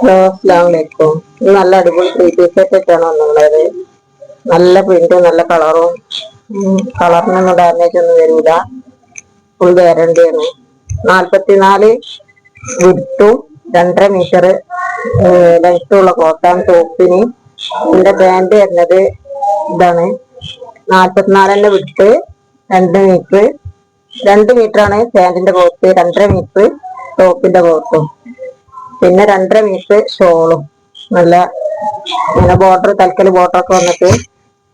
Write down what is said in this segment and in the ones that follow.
Hello അസ്സാം വലൈക്കും നല്ല അടിപൊളി പീസ് സെറ്റ് ആണ് വന്നുള്ളത് നല്ല പ്രിന്റും നല്ല കളറും കളറിനൊന്നും ഡാമേജ് ഒന്നും വരില്ല ഫുൾ ഗ്യാരണ്ടിയാണ് നാല്പത്തിനാല് വിട്ടും രണ്ടര മീറ്റർ ലെങ്ത്തുള്ള കോട്ടാൻ ടോപ്പിന് ഇതിന്റെ ബാൻഡ് വരുന്നത് ഇതാണ്. നാല്പത്തിനാലിന്റെ വിട്ട് രണ്ട് മീറ്റർ രണ്ട് മീറ്റർ ആണ് പാന്റിന്റെ കോട്ട് രണ്ടര മീറ്റർ ടോപ്പിന്റെ കോട്ടും പിന്നെ രണ്ടര മീറ്റർ ഷോളും നല്ല ഇങ്ങനെ ബോർഡർ തൽക്കൽ ബോർഡർ ഒക്കെ വന്നിട്ട്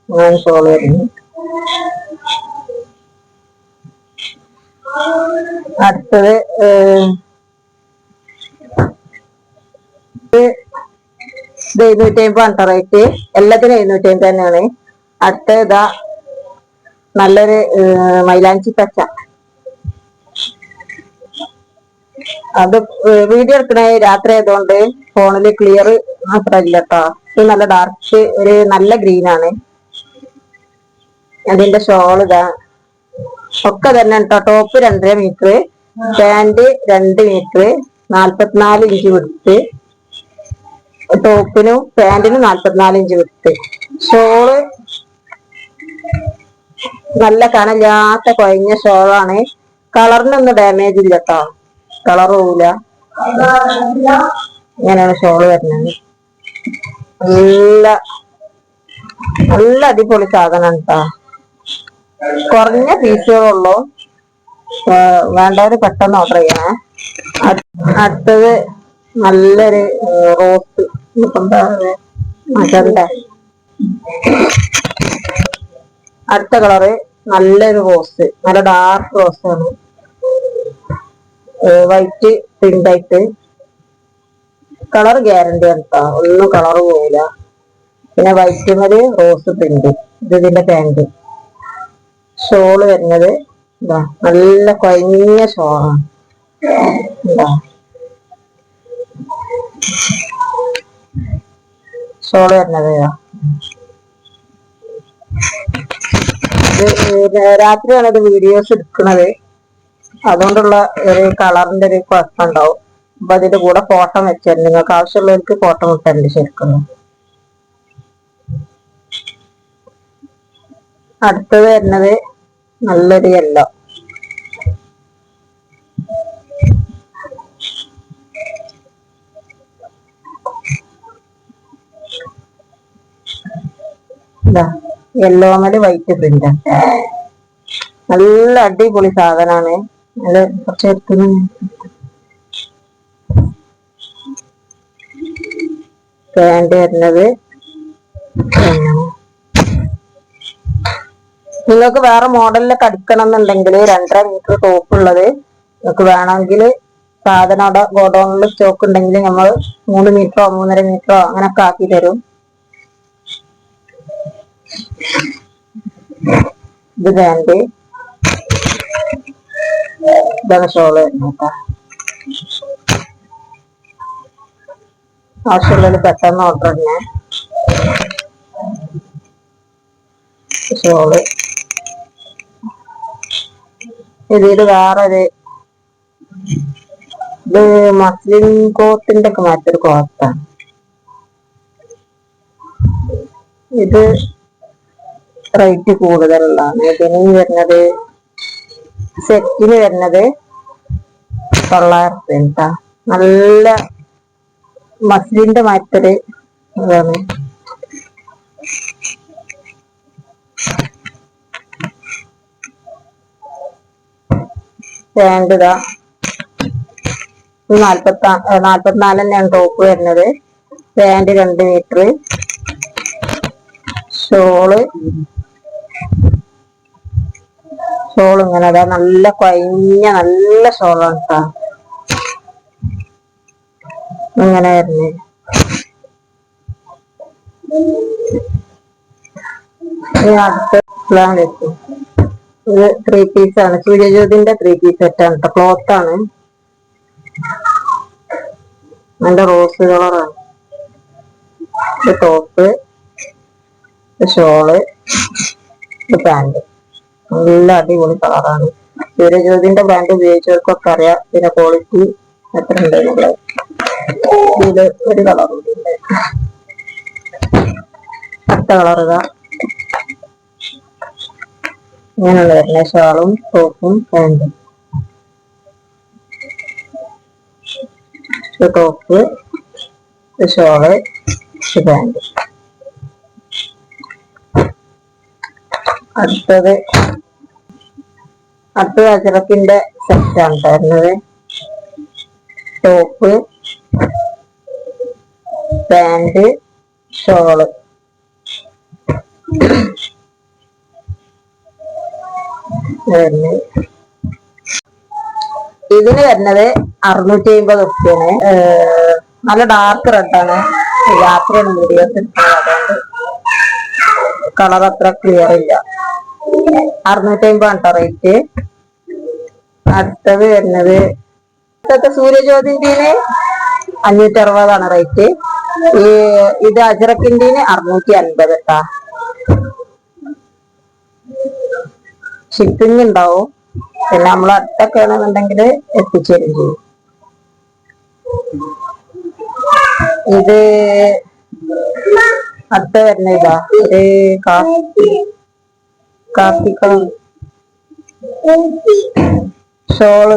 ഇങ്ങനെ ഷോൾ വരുന്നു. അടുത്തത് ഇത് അമ്പത് റേറ്റ് എല്ലാത്തിനും എഴുന്നൂറ്റി അമ്പത് തന്നെയാണ്. അടുത്ത ഇതാ നല്ലൊരു മൈലാഞ്ചി പച്ച. അത് വീഡിയോ എടുക്കണ രാത്രി ആയതുകൊണ്ട് ഫോണിൽ ക്ലിയർ മാത്രല്ല കേട്ടോ നല്ല ഡാർക്ക് ഒരു നല്ല ഗ്രീൻ ആണ്. അതിന്റെ ഷോൾ ഇതാ. ഒക്കെ തന്നെ കേട്ടോ ടോപ്പ് രണ്ടര മീറ്റർ പാന്റ് രണ്ട് മീറ്റർ നാല്പത്തിനാല് ഇഞ്ച് വിടുത്ത് ടോപ്പിനും പാന്റിനും നാല്പത്തിനാല് ഇഞ്ച് വിടുത്ത് ഷോൾ നല്ല കനല്ലാത്ത കുഴഞ്ഞ ഷോളാണ് കളറിനൊന്നും ഡാമേജ് ഇല്ല കേട്ടോ കളർ പോവില്ല ഇങ്ങനെയാണ് ഷോൾ വരുന്നത്. നല്ല നല്ല അടിപൊളി സാധനം കേട്ടോ കുറഞ്ഞ പീസുകളുള്ളൂ. വേണ്ടവര് പെട്ടെന്ന് ഓർഡർ ചെയ്യണേ. അടുത്തത് നല്ലൊരു റോസ് അടുത്ത കളറ് നല്ലൊരു റോസ് നല്ല ഡാർക്ക് റോസ് ആണ്. വൈറ്റ് പ്രിന്റ് ആയിട്ട്. കളർ ഗ്യാരണ്ടി ആണ് ഒന്നും കളർ പോയില്ല പിന്നെ വൈറ്റ് മതി റോസ് പ്രിന്റ് ഇത് ഇതിന്റെ പാന്റ് ഷോൾ വരുന്നത് നല്ല കുഴഞ്ഞ ഷോളാണ് ഷോൾ വരുന്നത് രാത്രിയാണ് അത് വീഡിയോസ് എടുക്കുന്നത്. അതുകൊണ്ടുള്ള ഒരു കളറിന്റെ ഒരു കുഴപ്പം ഉണ്ടാവും അപ്പൊ അതിന്റെ കൂടെ ഫോട്ടോ വെച്ചാൽ നിങ്ങൾക്ക് ആവശ്യമുള്ളവർക്ക് ഫോട്ടോ ഇട്ടുണ്ട് ശരിക്കും. അടുത്തത് വരുന്നത് നല്ലൊരു യെല്ലോ യെല്ലോ മൽ വൈറ്റ് പ്രിന്റ് നല്ല അടിപൊളി സാധനാണ് നല്ല കുറച്ച് നിങ്ങൾക്ക് വേറെ മോഡലിലൊക്കെ അടിക്കണം എന്നുണ്ടെങ്കിൽ രണ്ടര മീറ്റർ ടോപ്പ് ഉള്ളത്. നിങ്ങൾക്ക് വേണമെങ്കിൽ സാധനം അവിടെ ഗോഡൌണിൽ സ്റ്റോക്ക് ഉണ്ടെങ്കിൽ നമ്മൾ മൂന്ന് മീറ്ററോ മൂന്നര മീറ്ററോ അങ്ങനൊക്കെ ആക്കി തരും. ഇത് പാന്റ് ഇതാണ് ഷോൾ കേട്ടോ ആവശ്യമുള്ളതിൽ പെട്ടെന്ന് ഓർഡർ തന്നെ ഷോൾ ഇതിൽ വേറൊരു ഇത് മസ്ലിം കോത്തിന്റെ ഒക്കെ മറ്റൊരു കോത്താണ്. ഇത് റേറ്റ് കൂടുതലുള്ളതാണ്. ഇതിന് വരുന്നത് സെറ്റിന് വരുന്നത് തൊള്ളായിരം റുപ്യ നല്ല മസ്ലിന്റെ മാറ്റൊരു ഇതാണ്. പാന്റ് ഇതാ. നാല്പത്തി നാല്പത്തിനാല് തന്നെയാണ് ടോപ്പ് വരുന്നത്. പാന്റ് രണ്ട് മീറ്റർ ഷോൾ ഷോൾ ഇങ്ങനെ അതാ നല്ല കൊയഞ്ഞ നല്ല ഷോളാണ് ഇങ്ങനെ വരുന്നത് അടുത്ത പ്ലാൻ വെച്ചു ഇത് ത്രീ പീസ് ആണ്. സൂര്യജ്യോതിന്റെ ത്രീ പീസ് സെറ്റ് ആണ് കേട്ടോ ക്ലോത്ത് ആണ്. നല്ല റോസ് കളറാണ് ടോപ്പ് ഷോൾ പാന്റ് നല്ല അടിപൊളി കളറാണ്. സൂര്യജ്യോതിന്റെ ബ്രാൻഡ് ഉപയോഗിച്ചവർക്കൊക്കെ അറിയാം. ഇതിന്റെ ക്വാളിറ്റി എത്ര ഉണ്ട് നമ്മൾ ഇതിൽ ഒരു കളർ കൂടി അടുത്ത കളർ ഇതാ. ഇങ്ങനെയുള്ള വരുന്ന ഷാളും ടോപ്പും പാന്റും ടോപ്പ് ഷോൾ പാന്റ് പാന്റ് അടുത്തത് അടുത്തത് അജറക്കിന്റെ സെറ്റാണ് തരുന്നത് ടോപ്പ് പാന്റ് ഷോൾ ഇതിന് വരുന്നത് അറുന്നൂറ്റി അമ്പത് റുപ്യാണ് നല്ല ഡാർക്ക് റെഡാണ് രാത്രിയാണ് വീഡിയോസ് കളർ അത്ര ക്ലിയർ ഇല്ല. അറുന്നൂറ്റി അമ്പതാണ് കേട്ടോ റേറ്റ് അടുത്തത് വരുന്നത്. അടുത്തത്തെ സൂര്യജ്യോതിന്റെന് അഞ്ഞൂറ്റി അറുപതാണ് റേറ്റ് ഈ ഇത് അജറക്കിന്റെന് അറുന്നൂറ്റി അൻപത് കേട്ടാ ഷിപ്പിംഗ് ഉണ്ടാവും പിന്നെ നമ്മൾ അടുത്തൊക്കെ ആണെന്നുണ്ടെങ്കിൽ എത്തിച്ചേരും ചെയ്യും. ഇത് അടുത്ത വരുന്ന ഇതാ. ഒരു കാപ്പി കാപ്പിക്കളം ഷോൾ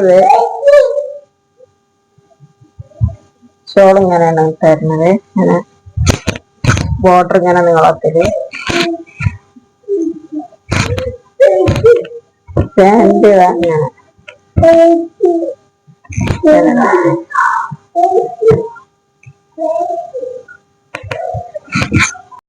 ഷോൾ ഇങ്ങനെയാണ് തരുന്നത്. ഇങ്ങനെ ബോർഡർ ഇങ്ങനെ നീളത്തിൽ. പാന്റ് ഇങ്ങനെ.